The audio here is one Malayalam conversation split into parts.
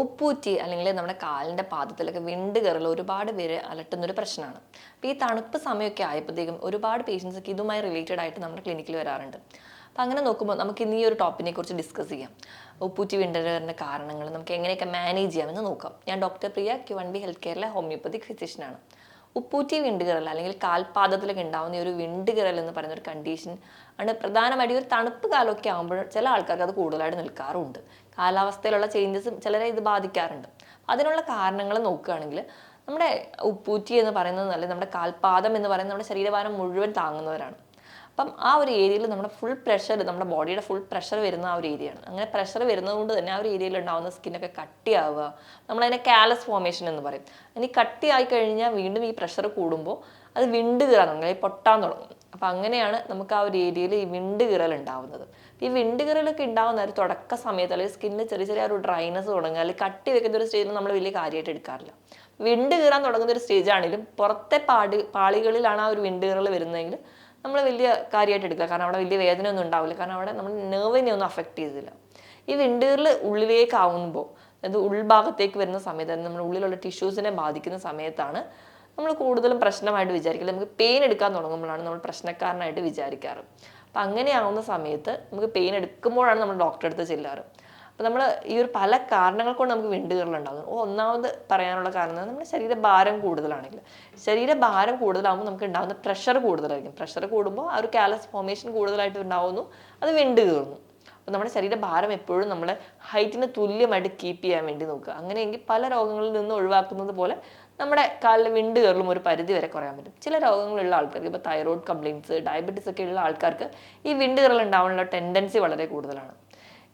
ഉപ്പൂറ്റി അല്ലെങ്കിൽ നമ്മുടെ കാലിന്റെ പാദത്തിലൊക്കെ വിണ്ട് കയറൽ ഒരുപാട് പേര് അലട്ടുന്നൊരു പ്രശ്നമാണ്. അപ്പോൾ ഈ തണുപ്പ് സമയമൊക്കെ ആയപ്പോഴത്തേക്കും ഒരുപാട് പേഷ്യൻസ് ഒക്കെ ഇതുമായി റിലേറ്റഡ് ആയിട്ട് നമ്മുടെ ക്ലിനിക്കിൽ വരാറുണ്ട്. അപ്പോൾ അങ്ങനെ നോക്കുമ്പോൾ നമുക്ക് ഇന്ന് ഈ ഒരു ടോപ്പിനെ കുറിച്ച് ഡിസ്കസ് ചെയ്യാം. ഉപ്പൂറ്റി വിണ്ടറിന്റെ കാരണങ്ങൾ നമുക്ക് എങ്ങനെയൊക്കെ മാനേജ് ചെയ്യാമെന്ന് നോക്കാം. ഞാൻ doctor Priya Q one B health കെയറിലെ homoeopathic ഫിസിഷ്യനാണ് ഉപ്പൂറ്റി വിണ്ടുകിറൽ അല്ലെങ്കിൽ കാൽപാദത്തിലൊക്കെ ഉണ്ടാവുന്ന ഒരു ഒരു വിണ്ടുകിറൽ എന്ന് പറയുന്ന ഒരു കണ്ടീഷൻ ആണ് പ്രധാനമായിട്ട് ഒരു തണുപ്പ് കാലമൊക്കെ ആകുമ്പോൾ ചില ആൾക്കാർക്ക് അത് കൂടുതലായിട്ട് നിൽക്കാറുണ്ട്. കാലാവസ്ഥയിലുള്ള ചേഞ്ചസ് ചിലരെ ഇത് ബാധിക്കാറുണ്ട്. അതിനുള്ള കാരണങ്ങൾ നോക്കുകയാണെങ്കിൽ നമ്മുടെ ഉപ്പൂറ്റി എന്ന് പറയുന്നത് നല്ല നമ്മുടെ കാൽപാദം എന്ന് പറയുന്നത് നമ്മുടെ ശരീരഭാരം മുഴുവൻ താങ്ങുന്നവരാണ്. അപ്പം ആ ഒരു ഏരിയയിൽ നമ്മുടെ ഫുൾ പ്രഷർ നമ്മുടെ ബോഡിയുടെ ഫുൾ പ്രഷർ വരുന്ന ആ ഒരു ഏരിയയാണ്. അങ്ങനെ പ്രഷർ വരുന്നത് കൊണ്ട് തന്നെ ആ ഒരു ഏരിയയിൽ ഉണ്ടാകുന്ന സ്കിന്നൊക്കെ കട്ടിയാവുക. നമ്മളതിനെ കാലസ് ഫോമേഷൻ എന്ന് പറയും. ഇനി കട്ടിയായി കഴിഞ്ഞാൽ വീണ്ടും ഈ പ്രഷർ കൂടുമ്പോൾ അത് വിണ്ട് കീറാൻ തുടങ്ങും അല്ലെങ്കിൽ പൊട്ടാൻ തുടങ്ങും. അപ്പം അങ്ങനെയാണ് നമുക്ക് ആ ഒരു ഏരിയയിൽ ഈ വിണ്ട് കീറൽ ഉണ്ടാവുന്നത്. ഈ വിണ്ടുകറികളൊക്കെ ഉണ്ടാവുന്ന ഒരു തുടക്ക സമയത്ത് അല്ലെങ്കിൽ സ്കിന്നിൽ ചെറിയ ചെറിയ ഒരു ഡ്രൈനസ് തുടങ്ങുക അല്ലെങ്കിൽ കട്ടി വെക്കുന്ന ഒരു സ്റ്റേജിൽ നമ്മൾ വലിയ കാര്യമായിട്ട് എടുക്കാറില്ല. വിണ്ട് കീറാൻ തുടങ്ങുന്ന ഒരു സ്റ്റേജ് ആണെങ്കിലും പുറത്തെ പാടി പാളികളിലാണ് ആ ഒരു വിണ്ട് കീറൽ വരുന്നതെങ്കിൽ നമ്മൾ വലിയ കാര്യമായിട്ട് എടുക്കുക കാരണം അവിടെ വലിയ വേദന ഒന്നും ഉണ്ടാവില്ല. കാരണം അവിടെ നമ്മൾ നെർവിനെ ഒന്നും അഫക്റ്റ് ചെയ്തില്ല. ഈ വിണ്ടുകളിൽ ഉള്ളിലേക്ക് ആവുമ്പോൾ അതായത് ഉൾഭാഗത്തേക്ക് വരുന്ന സമയത്ത് അതായത് നമ്മുടെ ഉള്ളിലുള്ള ടിഷ്യൂസിനെ ബാധിക്കുന്ന സമയത്താണ് നമ്മൾ കൂടുതലും പ്രശ്നമായിട്ട് വിചാരിക്കില്ല നമുക്ക് പെയിൻ എടുക്കാൻ തുടങ്ങുമ്പോഴാണ് നമ്മൾ പ്രശ്നക്കാരനായിട്ട് വിചാരിക്കാറ്. അപ്പം അങ്ങനെയാവുന്ന സമയത്ത് നമുക്ക് പെയിൻ എടുക്കുമ്പോഴാണ് നമ്മൾ ഡോക്ടറെ അടുത്ത് ചെല്ലാറ്. അപ്പോൾ നമ്മൾ ഈ ഒരു പല കാരണങ്ങൾ കൊണ്ട് നമുക്ക് വിണ്ടുകീറലുണ്ടാകും ഒന്നാമത് പറയാനുള്ള കാരണം നമ്മുടെ ശരീരഭാരം കൂടുതലാണെങ്കിൽ. ശരീരഭാരം കൂടുതലാകുമ്പോൾ നമുക്ക് ഉണ്ടാകുന്ന പ്രഷർ കൂടുതലായിരിക്കും. പ്രഷർ കൂടുമ്പോൾ ആ ഒരു കാലസ് ഫോമേഷൻ കൂടുതലായിട്ട് ഉണ്ടാവുന്നു. അത് വിണ്ടുകീറുന്നു അപ്പോൾ നമ്മുടെ ശരീരഭാരം എപ്പോഴും നമ്മളെ ഹൈറ്റിന് തുല്യമായിട്ട് കീപ്പ് ചെയ്യാൻ വേണ്ടി നോക്കുക. അങ്ങനെയെങ്കിൽ പല രോഗങ്ങളിൽ നിന്ന് ഒഴിവാക്കുന്നത് പോലെ നമ്മുടെ കാലിൽ വിണ്ട് കയറലും ഒരു പരിധി വരെ കുറയാൻ പറ്റും. ചില രോഗങ്ങളുള്ള ആൾക്കാർക്ക് ഇപ്പോൾ തൈറോയ്ഡ് കംപ്ലയിൻസ് ഡയബറ്റീസ് ഒക്കെ ഉള്ള ആൾക്കാർക്ക് ഈ വിണ്ട് കയറൽ ഉണ്ടാവാനുള്ള ടെൻഡൻസി വളരെ കൂടുതലാണ്.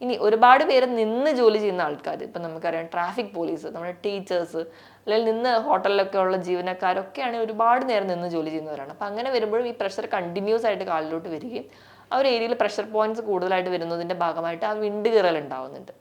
ഇനി ഒരുപാട് പേര് നിന്ന് ജോലി ചെയ്യുന്ന ആൾക്കാർ ഇപ്പം നമുക്കറിയാം ട്രാഫിക് പോലീസ് നമ്മുടെ ടീച്ചേഴ്സ് അല്ലെങ്കിൽ നിന്ന് ഹോട്ടലിലൊക്കെ ഉള്ള ജീവനക്കാരൊക്കെയാണ് ഒരുപാട് നേരം നിന്ന് ജോലി ചെയ്യുന്നവരാണ്. അപ്പം അങ്ങനെ വരുമ്പോഴും ഈ പ്രഷർ കണ്ടിന്യൂസ് ആയിട്ട് കാലിലോട്ട് വരികയും ആ ഒരു ഏരിയയിൽ പ്രഷർ പോയിന്റ്സ് കൂടുതലായിട്ട് വരുന്നതിന്റെ ഭാഗമായിട്ട് ആ വിണ്ട് കീറൽ ഉണ്ടാവുന്നുണ്ട്.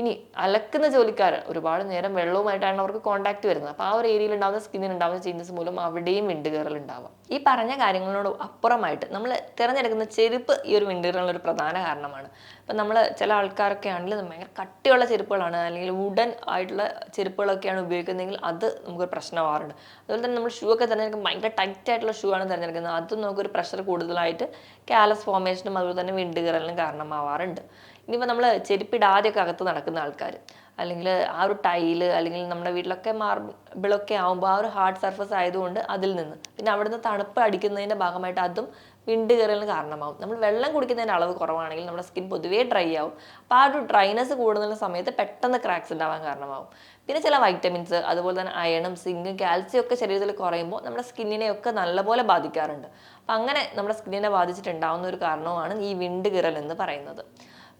ഇനി അലക്കുന്ന ജോലിക്കാർ ഒരുപാട് നേരം വെള്ളവുമായിട്ടാണ് അവർക്ക് കോൺടാക്ട് വരുന്നത്. അപ്പോൾ ആ ഒരു ഏരിയയിൽ ഉണ്ടാകുന്ന സ്കിന്നിൽ ഉണ്ടാകുന്ന ചേഞ്ചസ് മൂലം അവിടെയും വിണ്ടുകയറൽ ഉണ്ടാവാം. ഈ പറഞ്ഞ കാര്യങ്ങളോട് അപ്പുറമായിട്ട് നമ്മൾ തിരഞ്ഞെടുക്കുന്ന ചെരുപ്പ് ഈ ഒരു വിണ്ടുകീറലിന് ഒരു പ്രധാന കാരണമാണ്. ഇപ്പം നമ്മൾ ചില ആൾക്കാരൊക്കെ ആണെങ്കിൽ ഭയങ്കര കട്ടിയുള്ള ചെരുപ്പുകളാണ് അല്ലെങ്കിൽ വുഡൻ ആയിട്ടുള്ള ചെരുപ്പുകളൊക്കെയാണ് ഉപയോഗിക്കുന്നതെങ്കിൽ അത് നമുക്കൊരു പ്രശ്നമാവാറുണ്ട്. അതുപോലെ തന്നെ നമ്മൾ ഷൂ ഒക്കെ തിരഞ്ഞെടുക്കുമ്പോൾ ഭയങ്കര ടൈറ്റ് ആയിട്ടുള്ള ഷൂ ആണ് തിരഞ്ഞെടുക്കുന്നത്. അതും നമുക്കൊരു പ്രഷർ കൂടുതലായിട്ട് കാലസ് ഫോമേഷനും അതുപോലെ തന്നെ വിണ്ടുകയറലിനും കാരണമാവാറുണ്ട്. ഇനിയിപ്പോൾ നമ്മൾ ചെരുപ്പിടാതെയൊക്കെ അകത്ത് നടക്കുന്ന ആൾക്കാർ അല്ലെങ്കിൽ ആ ഒരു ടൈൽ അല്ലെങ്കിൽ നമ്മുടെ വീട്ടിലൊക്കെ മാർബിളൊക്കെ ആകുമ്പോൾ ആ ഒരു ഹാർഡ് സർഫസ് ആയതുകൊണ്ട് അതിൽ നിന്ന്. പിന്നെ അവിടുന്ന് തണുപ്പ് അടിക്കുന്നതിന്റെ ഭാഗമായിട്ട് അതും വിണ്ട് കയറലിന് കാരണമാവും. നമ്മൾ വെള്ളം കുടിക്കുന്നതിന്റെ അളവ് കുറവാണെങ്കിൽ നമ്മുടെ സ്കിൻ പൊതുവേ ഡ്രൈ ആവും. അപ്പോൾ ആ ഒരു ഡ്രൈനസ് കൂടുന്ന സമയത്ത് പെട്ടെന്ന് ക്രാക്സ് ഉണ്ടാവാൻ കാരണമാവും. പിന്നെ ചില വൈറ്റമിൻസ് അതുപോലെ തന്നെ അയണും സിങ്കും കാൽസ്യം ഒക്കെ ശരീരത്തിൽ കുറയുമ്പോൾ നമ്മുടെ സ്കിന്നിനെയൊക്കെ നല്ലപോലെ ബാധിക്കാറുണ്ട്. അപ്പം അങ്ങനെ നമ്മുടെ സ്കിന്നിനെ ബാധിച്ചിട്ടുണ്ടാവുന്ന ഒരു കാരണമാണ് ഈ വിണ്ട് കീറൽ എന്ന് പറയുന്നത്.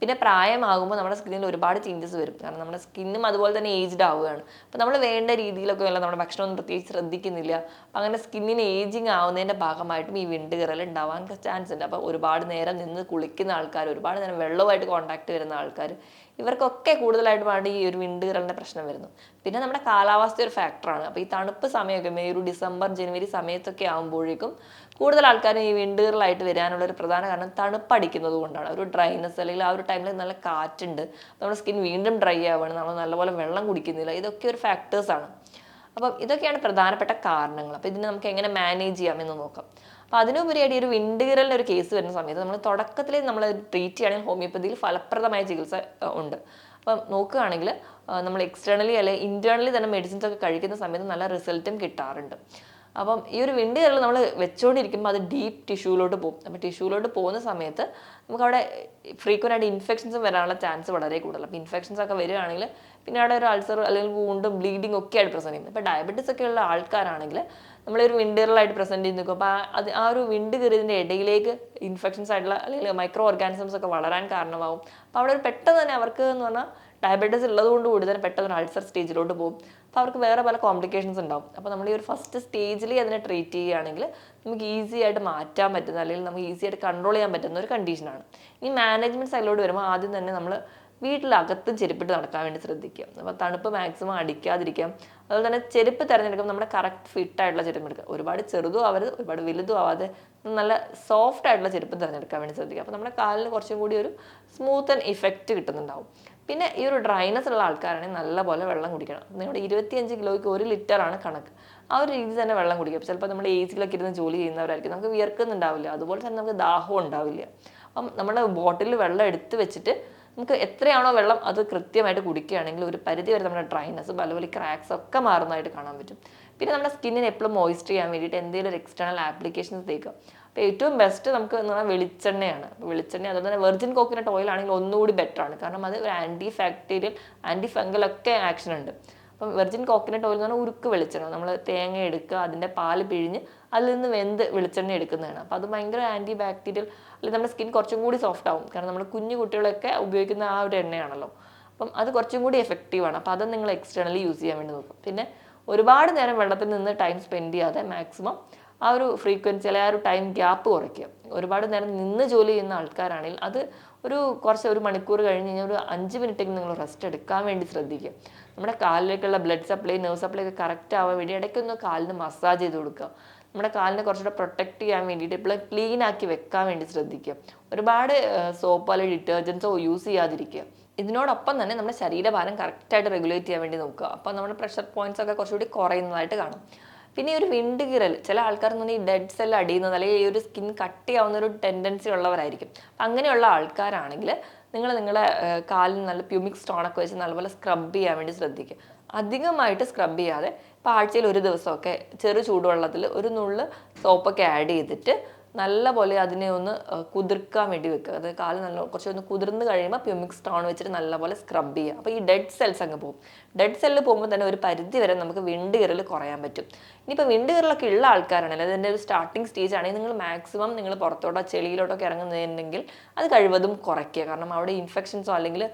പിന്നെ പ്രായമാകുമ്പോൾ നമ്മുടെ സ്കിന്നിൽ ഒരുപാട് ചേഞ്ചസ് വരും. കാരണം നമ്മുടെ സ്കിന്നും അതുപോലെ തന്നെ ഏജ്ഡ് ആവുകയാണ്. അപ്പോൾ നമ്മൾ വേണ്ട രീതിയിലൊക്കെ അല്ല നമ്മുടെ ഭക്ഷണമൊന്നും പ്രത്യേകിച്ച് ശ്രദ്ധിക്കുന്നില്ല. അപ്പോൾ അങ്ങനെ സ്കിന്നിന് ഏജിങ് ആവുന്നതിന്റെ ഭാഗമായിട്ടും ഈ വിണ്ട് കിറൽ ഉണ്ടാവാൻ ചാൻസ് ഉണ്ട്. അപ്പോൾ ഒരുപാട് നേരം നിന്ന് കുളിക്കുന്ന ആൾക്കാർ ഒരുപാട് നേരം വെള്ളവുമായിട്ട് കോൺടാക്ട് വരുന്ന ആൾക്കാർ ഇവർക്കൊക്കെ കൂടുതലായിട്ടുമാണ് ഈ ഒരു വിണ്ട് കിറലിന്റെ പ്രശ്നം വരുന്നത് പിന്നെ നമ്മുടെ കാലാവസ്ഥ ഒരു ഫാക്ടറാണ് അപ്പോൾ ഈ തണുപ്പ് സമയമൊക്കെ മെയ് ഒരു ഡിസംബർ ജനുവരി സമയത്തൊക്കെ ആകുമ്പോഴേക്കും കൂടുതൽ ആൾക്കാരും ഈ വിൻഡുകളിലായിട്ട് വരാനുള്ള ഒരു പ്രധാന കാരണം തണുപ്പടിക്കുന്നത് കൊണ്ടാണ്. ഒരു ഡ്രൈനെസ് അല്ലെങ്കിൽ ആ ഒരു ടൈമിൽ നല്ല കാറ്റുണ്ട്. നമ്മുടെ സ്കിൻ വീണ്ടും ഡ്രൈ ആവുകയാണ് നമ്മൾ നല്ലപോലെ വെള്ളം കുടിക്കുന്നില്ല. ഇതൊക്കെ ഒരു ഫാക്ടേഴ്സാണ് അപ്പം ഇതൊക്കെയാണ് പ്രധാനപ്പെട്ട കാരണങ്ങൾ. അപ്പോൾ ഇതിനെ നമുക്ക് എങ്ങനെ മാനേജ് ചെയ്യാമെന്ന് നോക്കാം. അപ്പോൾ അതിനുപരിയായിട്ട് ഒരു വിണ്ടുകീറലിന്റെ ഒരു കേസ് വരുന്ന സമയത്ത് നമ്മൾ തുടക്കത്തിൽ നമ്മൾ ട്രീറ്റ് ചെയ്യുകയാണെങ്കിൽ ഹോമിയോപ്പതിയിൽ ഫലപ്രദമായ ചികിത്സ ഉണ്ട്. അപ്പം നോക്കുകയാണെങ്കിൽ നമ്മൾ എക്സ്റ്റേണലി അല്ലെങ്കിൽ ഇന്റേർണലി തന്നെ മെഡിസിൻസ് ഒക്കെ കഴിക്കുന്ന സമയത്ത് നല്ല റിസൾട്ടും കിട്ടാറുണ്ട്. അപ്പം ഈ ഒരു വിണ്ട് കയറൽ നമ്മൾ വെച്ചുകൊണ്ടിരിക്കുമ്പോൾ അത് ഡീപ്പ് ടിഷ്യൂലോട്ട് പോകും. അപ്പോൾ ടിഷ്യൂലോട്ട് പോകുന്ന സമയത്ത് നമുക്ക് അവിടെ ഫ്രീക്വന്റ് ആയിട്ട് ഇൻഫെക്ഷൻസ് വരാനുള്ള ചാൻസ് വളരെ കൂടുതൽ അപ്പോൾ ഇൻഫെക്ഷൻസ് ഒക്കെ വരികയാണെങ്കിൽ പിന്നെ അവിടെ ഒരു അൾസർ അല്ലെങ്കിൽ വൂണ്ടും ബ്ലീഡിങ് ഒക്കെ ആയിട്ട് പ്രസന്റ് ചെയ്യുന്നത് ഇപ്പോൾ ഡയബറ്റിസ് ഒക്കെ ഉള്ള ആൾക്കാരാണെങ്കിൽ നമ്മളൊരു വിൻഡറിലായിട്ട് പ്രസന്റ് ചെയ്ത് നിൽക്കും അപ്പോൾ അത് ആ ഒരു വിൻഡ് കയറിയതിന്റെ ഇടയിലേക്ക് ഇൻഫെക്ഷൻസ് ആയിട്ടുള്ള അല്ലെങ്കിൽ മൈക്രോ ഓർഗാനിസംസ് ഒക്കെ വളരാൻ കാരണമാവും. അപ്പോൾ അവിടെ ഒരു പെട്ടെന്ന് തന്നെ അവർക്ക് എന്ന് പറഞ്ഞാൽ ഡയബറ്റീസ് ഉള്ളതുകൊണ്ട് കൂടി തന്നെ പെട്ടെന്ന് അൾസർ സ്റ്റേജിലോട്ട് പോകും. അപ്പോൾ അവർക്ക് വേറെ പല കോംപ്ലിക്കേഷൻസ് ഉണ്ടാവും. അപ്പോൾ നമ്മൾ ഈ ഒരു ഫസ്റ്റ് സ്റ്റേജിൽ അതിനെ ട്രീറ്റ് ചെയ്യുകയാണെങ്കിൽ നമുക്ക് ഈസി ആയിട്ട് മാറ്റാൻ പറ്റുന്ന അല്ലെങ്കിൽ നമുക്ക് ഈസി ആയിട്ട് കൺട്രോൾ ചെയ്യാൻ പറ്റുന്ന ഒരു കണ്ടീഷനാണ് ഇനി മാനേജ്മെന്റ് സൈഡിലോട്ട് വരുമ്പോൾ ആദ്യം തന്നെ നമ്മൾ വീട്ടിലകത്തും ചെരുപ്പിട്ട് നടക്കാൻ വേണ്ടി ശ്രദ്ധിക്കുക. അപ്പോൾ തണുപ്പ് മാക്സിമം അടിക്കാതിരിക്കാം. അതുപോലെ തന്നെ ചെരുപ്പ് തിരഞ്ഞെടുക്കുമ്പോൾ നമ്മുടെ കറക്റ്റ് ഫിറ്റ് ആയിട്ടുള്ള ചെരുപ്പ് എടുക്കുക. ഒരുപാട് ചെറുതും ആവരുത് ഒരുപാട് വലുതും ആവാതെ നല്ല സോഫ്റ്റ് ആയിട്ടുള്ള ചെരുപ്പ് തിരഞ്ഞെടുക്കാൻ വേണ്ടി ശ്രദ്ധിക്കുക. അപ്പോൾ നമ്മുടെ കാലിന് കുറച്ചും കൂടി ഒരു സ്മൂത്ത് ആൻഡ് ഇഫക്റ്റ് കിട്ടുന്നുണ്ടാവും. പിന്നെ ഈ ഒരു ഡ്രൈനസ് ഉള്ള ആൾക്കാരാണെങ്കിൽ നല്ലപോലെ വെള്ളം കുടിക്കണം. നിങ്ങളുടെ ഇരുപത്തിയഞ്ച് കിലോയ്ക്ക് ഒരു ലിറ്ററാണ് കണക്ക്. ആ ഒരു രീതിയിൽ തന്നെ വെള്ളം കുടിക്കുക. ചിലപ്പോൾ നമ്മൾ എ സിയിലൊക്കെ ഇരുന്ന് ജോലി ചെയ്യുന്നവരായിരിക്കും. നമുക്ക് വിയർക്കുന്നുണ്ടാവില്ല. അതുപോലെ തന്നെ നമുക്ക് ദാഹവും ഉണ്ടാവില്ല. അപ്പം നമ്മുടെ ബോട്ടിലിൽ വെള്ളം എടുത്ത് വെച്ചിട്ട് നമുക്ക് എത്രയാണോ വെള്ളം അത് കൃത്യമായിട്ട് കുടിക്കുകയാണെങ്കിൽ ഒരു പരിധി വരെ നമ്മുടെ ഡ്രൈനസ് പലപോലെ ക്രാക്സ് ഒക്കെ മാറുന്നതായിട്ട് കാണാൻ പറ്റും. പിന്നെ നമ്മുടെ സ്കിന്നിന് എപ്പോഴും മോയ്സ്റ്റ് ചെയ്യാൻ വേണ്ടിയിട്ട് എന്തെങ്കിലും ഒരു എക്സ്റ്റേണൽ ആപ്ലിക്കേഷൻസ് തേക്കുക. അപ്പോൾ ഏറ്റവും ബെസ്റ്റ് നമുക്ക് എന്ന് പറഞ്ഞാൽ വെളിച്ചെണ്ണയാണ്. വെളിച്ചെണ്ണ അതുപോലെ തന്നെ വെർജിൻ കോക്കനട്ട് ഓയിൽ ആണെങ്കിൽ ഒന്നുകൂടി ബെറ്റർ ആണ്. കാരണം അത് ഒരു ആന്റി ഫാക്ടീരിയൽ ആന്റി ഫംഗൽ ഒക്കെ ആക്ഷൻ ഉണ്ട്. അപ്പം വെർജിൻ കോക്കനട്ട് ഓയിൽ എന്ന് പറഞ്ഞാൽ ഉരുക്ക് വെളിച്ചെണ്ണ. നമ്മൾ തേങ്ങ എടുക്കുക അതിന്റെ പാൽ പിഴിഞ്ഞ് അതിൽ നിന്ന് വെന്ത് വെളിച്ചെണ്ണ എടുക്കുന്നതാണ്. അപ്പോൾ അത് ഭയങ്കര ആന്റി ബാക്ടീരിയൽ അല്ലെങ്കിൽ നമ്മുടെ സ്കിൻ കുറച്ചും കൂടി സോഫ്റ്റ് ആവും. കാരണം നമ്മുടെ കുഞ്ഞു കുട്ടികളൊക്കെ ഉപയോഗിക്കുന്ന ആ ഒരു എണ്ണയാണല്ലോ. അപ്പം അത് കുറച്ചും കൂടി എഫക്റ്റീവാണ് അപ്പോൾ അത് നിങ്ങൾ എക്സ്റ്റേണലി യൂസ് ചെയ്യാൻ വേണ്ടി നോക്കും. പിന്നെ ഒരുപാട് നേരം വെള്ളത്തിൽ നിന്ന് ടൈം സ്പെൻഡ് ചെയ്യാതെ മാക്സിമം ആ ഒരു ഫ്രീക്വൻസി അല്ലെങ്കിൽ ആ ഒരു ടൈം ഗ്യാപ്പ് കുറയ്ക്കുക. ഒരുപാട് നേരം നിന്ന് ജോലി ചെയ്യുന്ന ആൾക്കാരാണെങ്കിൽ അത് ഒരു കുറച്ച് ഒരു മണിക്കൂർ കഴിഞ്ഞ് കഴിഞ്ഞാൽ ഒരു അഞ്ച് മിനിറ്റെങ്കിലും നിങ്ങൾ റെസ്റ്റ് എടുക്കാൻ വേണ്ടി ശ്രദ്ധിക്കുക. നമ്മുടെ കാലിലേക്കുള്ള ബ്ലഡ് സപ്ലൈ നെർവ് സപ്ലൈ ഒക്കെ കറക്റ്റ് ആവാൻ വേണ്ടി ഇടയ്ക്കൊന്ന് കാലിന് മസാജ് ചെയ്ത് കൊടുക്കുക. നമ്മുടെ കാലിനെ കുറച്ചുകൂടെ പ്രൊട്ടക്റ്റ് ചെയ്യാൻ വേണ്ടിയിട്ട് എപ്പോഴും ക്ലീൻ ആക്കി വെക്കാൻ വേണ്ടി ശ്രദ്ധിക്കുക. ഒരുപാട് സോപ്പ് അല്ലെങ്കിൽ ഡിറ്റർജൻസോ യൂസ് ചെയ്യാതിരിക്കുക. ഇതിനോടൊപ്പം തന്നെ നമ്മുടെ ശരീരഭാരം കറക്റ്റായിട്ട് റെഗുലേറ്റ് ചെയ്യാൻ വേണ്ടി നോക്കുക. അപ്പോൾ നമ്മുടെ പ്രഷർ പോയിന്റ്സ് ഒക്കെ കുറച്ചുകൂടി കുറയുന്നതായിട്ട് കാണും. പിന്നെ ഈ ഒരു വിണ്ട് കീറൽ ചില ആൾക്കാർ എന്ന് പറഞ്ഞാൽ ഈ ഡെഡ് സെൽ അടിയുന്നത് അല്ലെങ്കിൽ ഈ ഒരു സ്കിൻ കട്ടിയാവുന്ന ഒരു ടെൻഡൻസി ഉള്ളവരായിരിക്കും. അങ്ങനെയുള്ള ആൾക്കാരാണെങ്കിൽ നിങ്ങൾ നിങ്ങളുടെ കാലിൽ നല്ല പ്യൂമിക് സ്റ്റോണൊക്കെ വെച്ച് നല്ലപോലെ സ്ക്രബ് ചെയ്യാൻ വേണ്ടി ശ്രദ്ധിക്കുക. അധികമായിട്ട് സ്ക്രബ് ചെയ്യാതെ ഇപ്പോൾ ആഴ്ചയിൽ ഒരു ദിവസമൊക്കെ ചെറു ചൂടുവെള്ളത്തിൽ ഒരു നുള്ള് സോപ്പൊക്കെ ആഡ് ചെയ്തിട്ട് നല്ലപോലെ അതിനെ ഒന്ന് കുതിർക്കാൻ വേണ്ടി വെക്കുക. അത് കാൽ നല്ല കുറച്ചൊന്ന് കുതിർന്ന് കഴിയുമ്പോൾ പ്യൂമിക്സ് സ്റ്റോൺ വെച്ചിട്ട് നല്ലപോലെ സ്ക്രബ് ചെയ്യുക. അപ്പോൾ ഈ ഡെഡ് സെൽസ് അങ്ങ് പോകും. ഡെഡ് സെല്ല് പോകുമ്പോൾ തന്നെ ഒരു പരിധി വരെ നമുക്ക് വിണ്ടുകീറൽ കുറയാൻ പറ്റും. ഇനിയിപ്പോൾ വിണ്ടുകീറലൊക്കെ ഉള്ള ആൾക്കാരാണെങ്കിൽ അതിന്റെ ഒരു സ്റ്റാർട്ടിങ് സ്റ്റേജ് ആണെങ്കിൽ നിങ്ങൾ മാക്സിമം നിങ്ങൾ പുറത്തോട്ടോ ചെളിയിലോട്ടൊക്കെ ഇറങ്ങുന്നുണ്ടെങ്കിൽ അത് കഴിവതും കുറയ്ക്കുക. കാരണം അവിടെ ഇൻഫെക്ഷൻസോ അല്ലെങ്കിൽ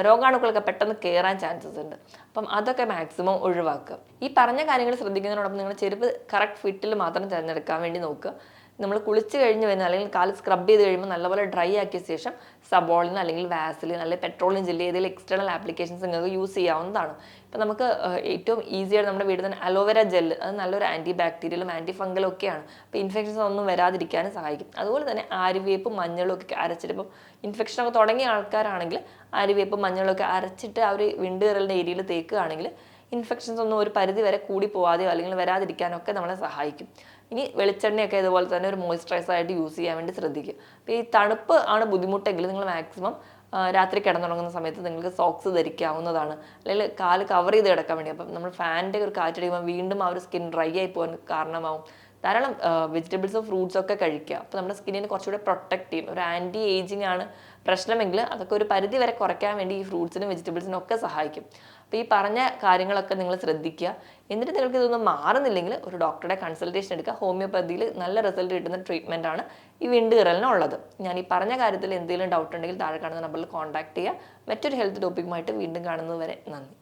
രോഗാണുക്കളൊക്കെ പെട്ടെന്ന് കയറാൻ ചാൻസസ് ഉണ്ട്. അപ്പം അതൊക്കെ മാക്സിമം ഒഴിവാക്കുക. ഈ പറഞ്ഞ കാര്യങ്ങൾ ശ്രദ്ധിക്കുന്നതിനോടൊപ്പം നിങ്ങൾ ചെരുപ്പ് കറക്റ്റ് ഫിറ്റിൽ മാത്രം തിരഞ്ഞെടുക്കാൻ വേണ്ടി നോക്കുക. നമ്മൾ കുളിച്ച് കഴിഞ്ഞ് വരുന്ന അല്ലെങ്കിൽ കാൽ സ്ക്രബ് ചെയ്ത് കഴിയുമ്പോൾ നല്ലപോലെ ഡ്രൈ ആക്കിയ ശേഷം സബോളിന് അല്ലെങ്കിൽ വാസലിൻ അല്ലെങ്കിൽ പെട്രോളിയം ജില്ല ഏതെങ്കിലും എക്സ്റ്റേണൽ ആപ്ലിക്കേഷൻസ് നിങ്ങൾക്ക് യൂസ് ചെയ്യാവുന്നതാണ്. ഇപ്പം നമുക്ക് ഏറ്റവും ഈസിയായിട്ട് നമ്മുടെ വീട്ടിൽ തന്നെ അലോവേര ജെല്ല് അത് നല്ലൊരു ആന്റി ബാക്ടീരിയലും ആന്റി ഫംഗലും ഒക്കെയാണ്. അപ്പോൾ ഇൻഫെക്ഷൻസ് ഒന്നും വരാതിരിക്കാനും സഹായിക്കും. അതുപോലെ തന്നെ ആര്യവേപ്പും മഞ്ഞളും ഒക്കെ അരച്ചിട്ട് ഇപ്പം ഇൻഫെക്ഷനൊക്കെ തുടങ്ങിയ ആൾക്കാരാണെങ്കിൽ ആര്യവേപ്പും മഞ്ഞളും ഒക്കെ അരച്ചിട്ട് ആ ഒരു വിണ്ട് കയറലിന്റെ ഏരിയയിൽ തേക്കുകയാണെങ്കിൽ ഇൻഫെക്ഷൻസ് ഒന്നും ഒരു പരിധി വരെ കൂടി പോവാതെയോ അല്ലെങ്കിൽ വരാതിരിക്കാനൊക്കെ നമ്മളെ സഹായിക്കും. ഇനി വെളിച്ചെണ്ണയൊക്കെ ഇതുപോലെ തന്നെ ഒരു മോയ്സ്ചറൈസർ ആയിട്ട് യൂസ് ചെയ്യാൻ വേണ്ടി ശ്രദ്ധിക്കുക. അപ്പോൾ ഈ തണുപ്പ് ആണ് ബുദ്ധിമുട്ടെങ്കിൽ നിങ്ങൾ മാക്സിമം രാത്രി കിടന്നുറങ്ങുന്ന സമയത്ത് നിങ്ങൾക്ക് സോക്സ് ധരിക്കാവുന്നതാണ്. അല്ലെങ്കിൽ കാൽ കവർ ചെയ്ത് കിടക്കാൻ വേണ്ടി. അപ്പം നമ്മൾ ഫാനിന്റെ ഒരു കാറ്റടിക്കുമ്പോൾ വീണ്ടും ആ ഒരു സ്കിൻ ഡ്രൈ ആയി പോകാൻ കാരണമാവും. ധാരാളം വെജിറ്റബിൾസും ഫ്രൂട്ട്സും ഒക്കെ കഴിക്കുക. അപ്പോൾ നമ്മുടെ സ്കിന്നിനെ കുറച്ചുകൂടെ പ്രൊട്ടക്റ്റ് ചെയ്യും. ഒരു ആന്റി ഏജിങ് ആണ് പ്രശ്നമെങ്കിൽ അതൊക്കെ ഒരു പരിധി വരെ കുറയ്ക്കാൻ വേണ്ടി ഈ ഫ്രൂട്ട്സിനും വെജിറ്റബിൾസിനും ഒക്കെ സഹായിക്കും. അപ്പോൾ ഈ പറഞ്ഞ കാര്യങ്ങളൊക്കെ നിങ്ങൾ ശ്രദ്ധിക്കുക. എന്നിട്ട് നിങ്ങൾക്ക് ഇതൊന്നും മാറുന്നില്ലെങ്കിൽ ഒരു ഡോക്ടറുടെ കൺസൾട്ടേഷൻ എടുക്കുക. ഹോമിയോപ്പതിയിൽ നല്ല റിസൾട്ട് കിട്ടുന്ന ട്രീറ്റ്മെന്റ് ആണ് ഈ വിണ്ട് കീറലിനുള്ളത് ഞാൻ ഈ പറഞ്ഞ കാര്യത്തിൽ എന്തെങ്കിലും ഡൗട്ട് ഉണ്ടെങ്കിൽ താഴെ കാണുന്ന നമ്പറിൽ കോൺടാക്ട് ചെയ്യുക. മറ്റൊരു ഹെൽത്ത് ടോപ്പിക്കുമായിട്ട് വീണ്ടും കാണുന്നതുവരെ നന്ദി.